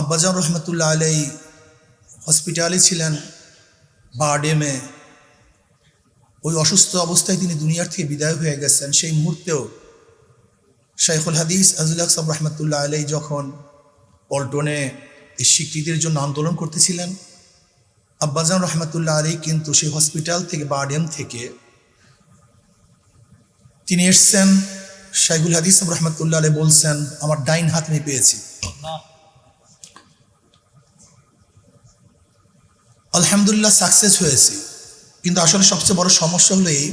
আব্বাজান রহমতুল্লাহ আলাই হসপিটালে ছিলেন বারডেমে ওই অসুস্থ অবস্থায় তিনি দুনিয়ার থেকে বিদায় হয়ে গেছেন। সেই মুহূর্তেও শাইখুল হাদিস আজুল আকসাম রহমতুল্লাহ আলাই যখন পল্টনে এই স্বীকৃতির জন্য আন্দোলন করতেছিলেন, আব্বাজান রহমতুল্লাহ আলী কিন্তু সেই হসপিটাল থেকে, বারডেম থেকে তিনি এসছেন। শাইখুল হাদিস রহমতুল্লাহ আলী বলছেন, আমার ডাইন হাত আমি পেয়েছি। আলহামদুলিল্লাহ সাকসেস হয়েছি। কিন্তু আসলে সবচেয়ে বড় সমস্যা হলো এই,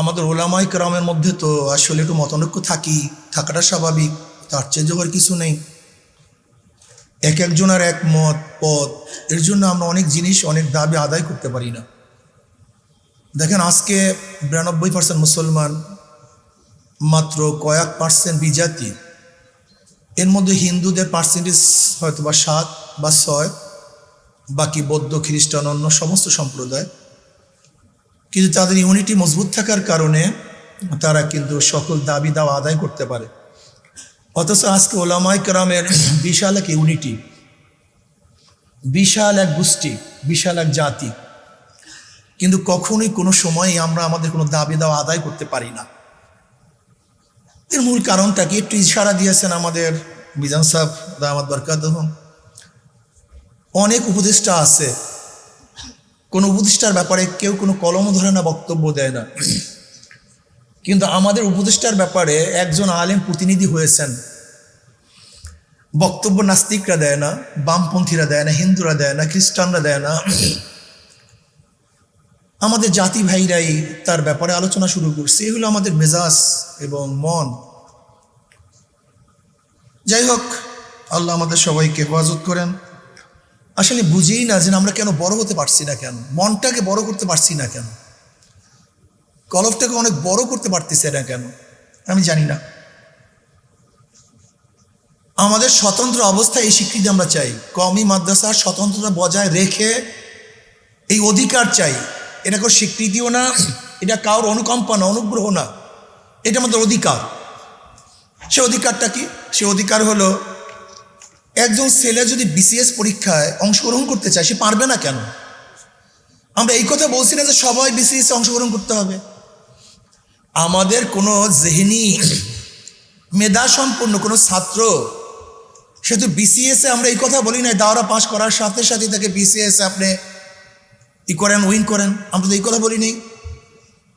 আমাদের ওলামাই কেরামের মধ্যে তো আসলে একটু মতনৈক্য থাকি, থাকাটা স্বাভাবিক, তার চেয়ে হওয়ার কিছু নেই। এক একজনের এক মত, পথ, এর জন্য আমরা অনেক জিনিস, অনেক দাবি আদায় করতে পারি না। দেখেন আজকে বিরানব্বই পার্সেন্ট মুসলমান, মাত্র কয়েক পার্সেন্ট বিজাতি, এর মধ্যে হিন্দুদের পার্সেন্টেজ হয়তো বা সাত বা ছয় বাকি বৌদ্ধ, খ্রিস্টান, অন্য সমস্ত সম্প্রদায়। কিন্তু তাদের ইউনিটি মজবুত থাকার কারণে তারা কিন্তু সকল দাবি দাওয়া আদায় করতে পারে। অথচ আজকে ওলামাই কেরামের বিশাল এক ইউনিটি, বিশাল এক গোষ্ঠী, বিশাল এক জাতি। কিন্তু কখনোই কোনো সময় আমরা আমাদের কোনো দাবি দাওয়া আদায় করতে পারি না। এর মূল কারণটা কি? একটু ইশারা দিয়েছেন আমাদের মিজান সাহেব দামাদ বরকাত অনেক উপদেষ্টা আছে। কোনো উপদেষ্টার ব্যাপারে কেউ কোনো কলম ধরে না বক্তব্য দেয় না। কিন্তু আমাদের উপদেষ্টার ব্যাপারে একজন আলেম প্রতিনিধি হয়েছেন। বক্তব্য নাস্তিকরা দেয় না, বামপন্থীরা দেয় না, হিন্দুরা দেয় না, খ্রিস্টানরা দেয় না। আমাদের জাতি ভাইরাই তার ব্যাপারে আলোচনা শুরু করছে। এগুলো আমাদের মেজাজ এবং মন। যাই হোক, আল্লাহ আমাদের সবাইকে হেফাজত করেন। আসলে বুঝেই না যে আমরা কেন বড় হতে পারছি না কেন? মনটাকে বড় করতে পারছি না কেন? কলফটাকে অনেক বড় করতে পারতেছে না কেন? আমি জানি না। আমাদের স্বতন্ত্র অবস্থায় এই স্বীকৃতি আমরা চাই। কমি মাদ্রাসার স্বতন্ত্রতা বজায় রেখে এই অধিকার চাই। এটা কোনো স্বীকৃতিও না, এটা কারোর অনুকম্পা না, অনুগ্রহ না। এটা আমাদের অধিকার। সে অধিকারটা কি? সে অধিকার হলো একজন ছেলে যদি বিসিএস পরীক্ষায় অংশগ্রহণ করতে চায়, সে পারবে না কেন? আমরা এই কথা বলছি না যে সবাই বিসিএস অংশগ্রহণ করতে হবে। আমাদের কোনো জেহিনি মেধা সম্পন্ন কোনো ছাত্র, সে তো বিসিএসে আমরা এই কথা বলি না দাওরা পাশ করার সাথে সাথে তাকে বিসিএস আপনি ই করেন, উইন করেন, আমরা তো এই কথা বলি নেই।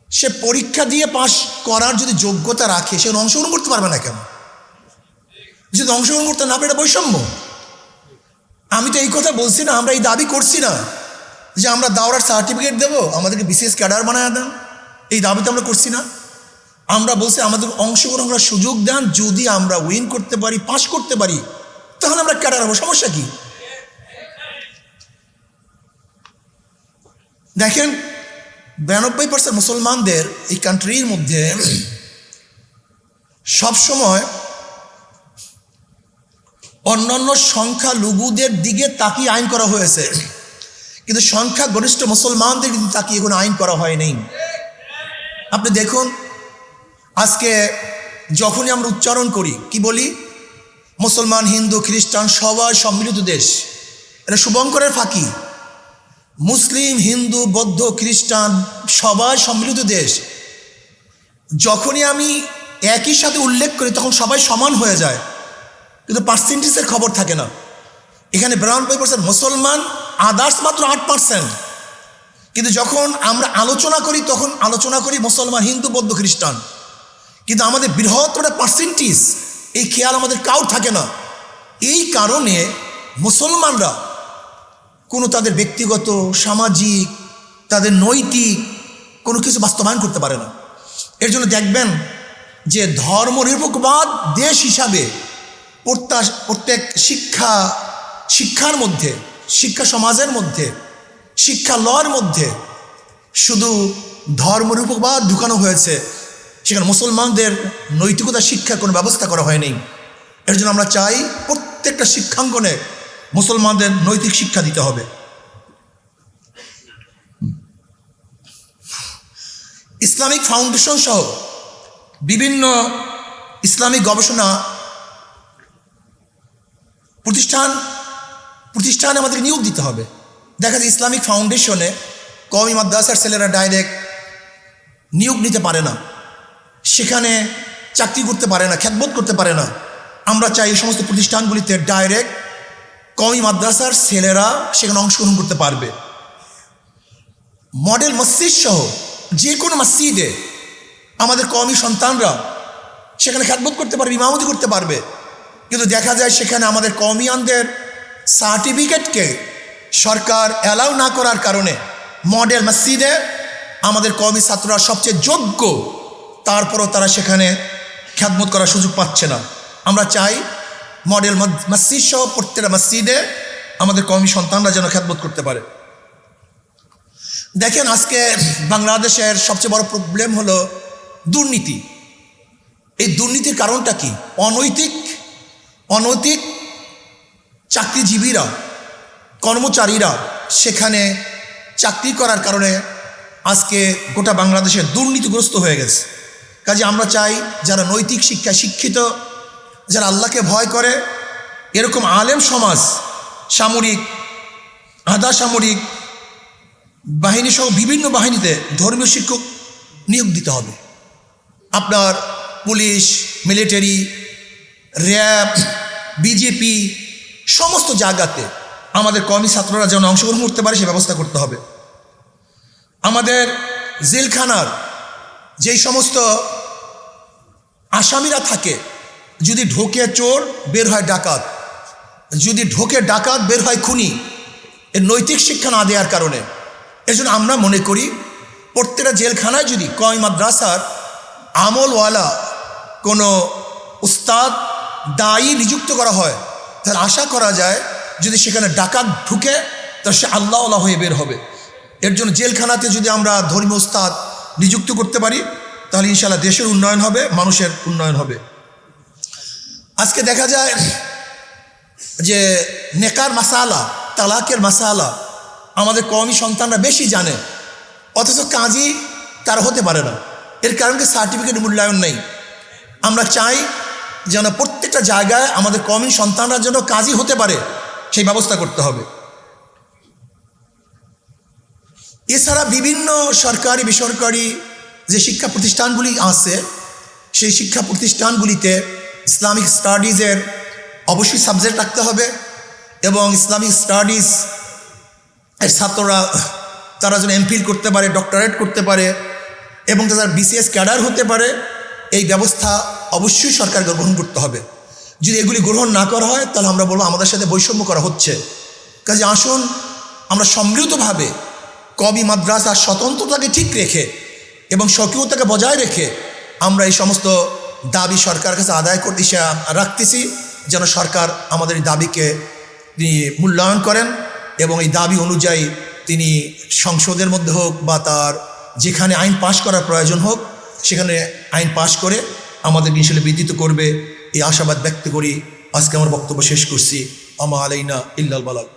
সে পরীক্ষা দিয়ে পাশ করার যদি যোগ্যতা রাখে, সে অংশগ্রহণ করতে পারবে না কেন? যদি অংশগ্রহণ করতে না পারে বৈষম্য। আমি তো এই কথা বলছি না, আমরা এই দাবি করছি না যে আমরা দাওরার সার্টিফিকেট দেবো, আমাদেরকে বিশেষ ক্যাডার বানায় দেন। এই দাবি তো আমরা করছি না। আমরা বলছি আমাদের অংশগ্রহণ করার সুযোগ দেন, যদি আমরা উইন করতে পারি পাশ করতে পারি, তাহলে আমরা ক্যাডার হব, সমস্যা কি? দেখেন, বিরানব্বই পার্সেন্ট মুসলমানদের এই কান্ট্রির মধ্যে সবসময় অন্যান্য সংখ্যা লঘুদের দিকে তাকিয়ে আইন করা হয়েছে। কিন্তু সংখ্যা গরিষ্ঠ মুসলমানদের কিন্তু তাকিয়ে কোনো আইন করা হয়নি আপনি দেখুন, আজকে যখনই আমরা উচ্চারণ করি, কি বলি? মুসলমান, হিন্দু, খ্রিস্টান, সবাই সম্মিলিত দেশ। এটা শুভঙ্করের ফাঁকি। মুসলিম, হিন্দু, বৌদ্ধ, খ্রিস্টান সবাই সম্মিলিত দেশ। যখনই আমি একই সাথে উল্লেখ করি, তখন সবাই সমান হয়ে যায়। কিন্তু পার্সেন্টেজের খবর থাকে না। এখানে বিরানব্বই পার্সেন্ট মুসলমান আদার্স মাত্র আট পার্সেন্ট কিন্তু যখন আমরা আলোচনা করি, তখন আলোচনা করি মুসলমান, হিন্দু, বৌদ্ধ, খ্রিস্টান। কিন্তু আমাদের বৃহত্তর পার্সেন্টেজ এই খেয়াল আমাদের কাউ থাকে না। এই কারণে মুসলমানরা কোনো তাদের ব্যক্তিগত, সামাজিক, তাদের নৈতিক কোনো কিছু বাস্তবায়ন করতে পারে না। এর জন্য দেখবেন যে ধর্মনিরপেক্ষবাদ দেশ হিসাবে প্রত্যাশ প্রত্যেক শিক্ষা, শিক্ষার মধ্যে, শিক্ষা সমাজের মধ্যে, শিক্ষা লয়ের মধ্যে শুধু ধর্মনিরপেক্ষবাদ ঢুকানো হয়েছে। সেখানে মুসলমানদের নৈতিকতা, শিক্ষার কোনো ব্যবস্থা করা হয়নি। এর জন্য আমরা চাই প্রত্যেকটা শিক্ষাঙ্গনে মুসলমানদের নৈতিক শিক্ষা দিতে হবে। ইসলামিক ফাউন্ডেশন সহ বিভিন্ন ইসলামিক গবেষণা প্রতিষ্ঠান, প্রতিষ্ঠানে আমাদেরকে নিয়োগ দিতে হবে। দেখা যায় ইসলামিক ফাউন্ডেশনে কমি মাদ্রাসার ছেলেরা ডাইরেক্ট নিয়োগ নিতে পারে না। সেখানে চাকরি করতে পারে না, খ্যাতবোধ করতে পারে না। আমরা চাই এই সমস্ত প্রতিষ্ঠানগুলিতে ডাইরেক্ট কমি মাদ্রাসার ছেলেরা সেখানে অংশগ্রহণ করতে পারবে। মডেল মসজিদ সহ যে কোনো মসজিদে আমাদের কমি সন্তানরা সেখানে খ্যাতবোধ করতে পারবে, ইমামতি করতে পারবে। কিন্তু দেখা যায় সেখানে আমাদের কমিয়ানদের সার্টিফিকেটকে সরকার অ্যালাউ না করার কারণে মডেল মসজিদে আমাদের কমি ছাত্ররা সবচেয়ে যোগ্য, তারপরও তারা সেখানে খ্যাতমত করার সুযোগ পাচ্ছে না। আমরা চাই মডেল মসজিদ সহ প্রত্যেকটা মসজিদে আমাদের কমি সন্তানরা যেন খ্যাতমত করতে পারে। দেখেন আজকে বাংলাদেশের সবচেয়ে বড় প্রবলেম হলো দুর্নীতি। এই দুর্নীতির কারণটা কি? অনৈতিক অনৈতিক চাকরিজীবীরা, কর্মচারীরা সেখানে চাকরি করার কারণে আজকে গোটা বাংলাদেশে দুর্নীতিগ্রস্ত হয়ে গেছে। কাজে আমরা চাই যারা নৈতিক শিক্ষা শিক্ষিত, যারা আল্লাহকে ভয় করে, এরকম আলেম সমাজ, সামরিক, আধা সামরিক বাহিনী সহ বিভিন্ন বাহিনীতে ধর্মীয় শিক্ষক নিয়োগ দিতে হবে। আপনার পুলিশ, মিলিটারি, র্যাব বিজেপি, সমস্ত জায়গাতে আমাদের কর্মী ছাত্ররা যেন অংশগ্রহণ করতে পারে, সে ব্যবস্থা করতে হবে। আমাদের জেলখানার যেই সমস্ত আসামিরা থাকে, যদি ঢোকে চোর, বের হয় ডাকাত। যদি ঢোকে ডাকাত, বের হয় খুনি, এর নৈতিক শিক্ষা না দেওয়ার কারণে। এজন্য আমরা মনে করি, প্রত্যেকটা জেলখানায় যদি কয় মাদ্রাসার আমলওয়ালা কোনো উস্তাদ দায়ী নিযুক্ত করা হয়, তাহলে আশা করা যায় যদি সেখানে ডাকাত ঢুকে, তাহলে সে আল্লাহওয়ালা হয়ে বের হবে। এর জন্য জেলখানাতে যদি আমরা ধর্মীয় উস্তাদ নিযুক্ত করতে পারি, তাহলে ইনশাল্লাহ দেশের উন্নয়ন হবে, মানুষের উন্নয়ন হবে। আজকে দেখা যায় যে নেকার মাসালা, তালাকের মাসালা আমাদের কমই সন্তানরা বেশি জানে, অথচ কাজই তার হতে পারে না। এর কারণ কি? সার্টিফিকেট মূল্যায়ন নেই। আমরা চাই যেন প্রত্যেকটা জায়গায় আমাদের কমিন সন্তানরা যেন কাজই হতে পারে, সেই ব্যবস্থা করতে হবে। এছাড়া বিভিন্ন সরকারি, বেসরকারি যে শিক্ষা প্রতিষ্ঠানগুলি আছে, সেই শিক্ষা প্রতিষ্ঠানগুলিতে ইসলামিক স্টাডিজের অবশ্যই সাবজেক্ট রাখতে হবে এবং ইসলামিক স্টাডিজ এর ছাত্ররা, তারা যেন এমফিল করতে পারে, ডক্টরেট করতে পারে এবং তারা বিসিএস ক্যাডার হতে পারে, এই ব্যবস্থা অবশ্যই সরকারকে গ্রহণ করতে হবে। যদি এগুলি গ্রহণ না করা হয়, তাহলে আমরা বলব আমাদের সাথে বৈষম্য করা হচ্ছে। কাজে আসুন, আমরা সম্মিলিতভাবে কবি মাদ্রাসার স্বতন্ত্রতাকে ঠিক রেখে এবং স্বকীয়তাকে বজায় রেখে আমরা এই সমস্ত দাবি সরকারের কাছে আদায় করতে রাখতেছি, যেন সরকার আমাদের এই দাবিকে তিনি মূল্যায়ন করেন এবং এই দাবি অনুযায়ী তিনি সংসদের মধ্যে হোক বা তার যেখানে আইন পাশ করার প্রয়োজন হোক, সেখানে আইন পাশ করে আমাদের হিসেবে বিদিত করবে। এই আশাবাদ ব্যক্ত করি আজকে আমার বক্তব্য শেষ করছি। আমা আলাইনা ইল্লাল বালাক